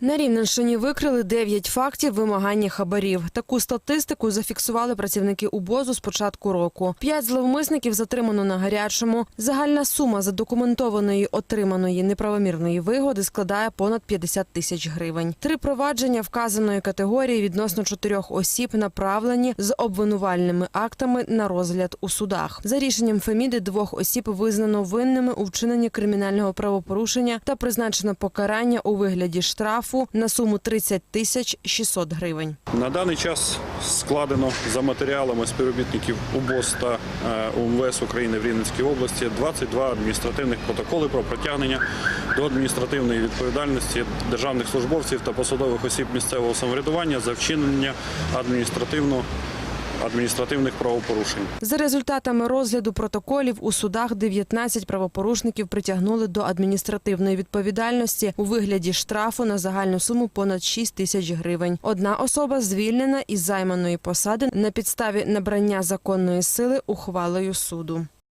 На Рівненщині викрили 9 фактів вимагання хабарів. Таку статистику зафіксували працівники УБОЗу з початку року. П'ять зловмисників затримано на гарячому. Загальна сума задокументованої отриманої неправомірної вигоди складає понад 50 тисяч гривень. Три провадження вказаної категорії відносно чотирьох осіб направлені з обвинувальними актами на розгляд у судах. За рішенням Феміди двох осіб визнано винними у вчиненні кримінального правопорушення та призначено покарання у вигляді штрафу на суму 30 тисяч 600 гривень. На даний час складено за матеріалами співробітників УБОС та е, УМВС України в Рівненській області 22 адміністративних протоколи про притягнення до адміністративної відповідальності державних службовців та посадових осіб місцевого самоврядування за вчинення адміністративно адміністративних правопорушень. За результатами розгляду протоколів у судах 19 правопорушників притягнули до адміністративної відповідальності у вигляді штрафу на загальну суму понад 6 тисяч гривень. Одна особа звільнена із займаної посади на підставі набрання законної сили ухвалою суду.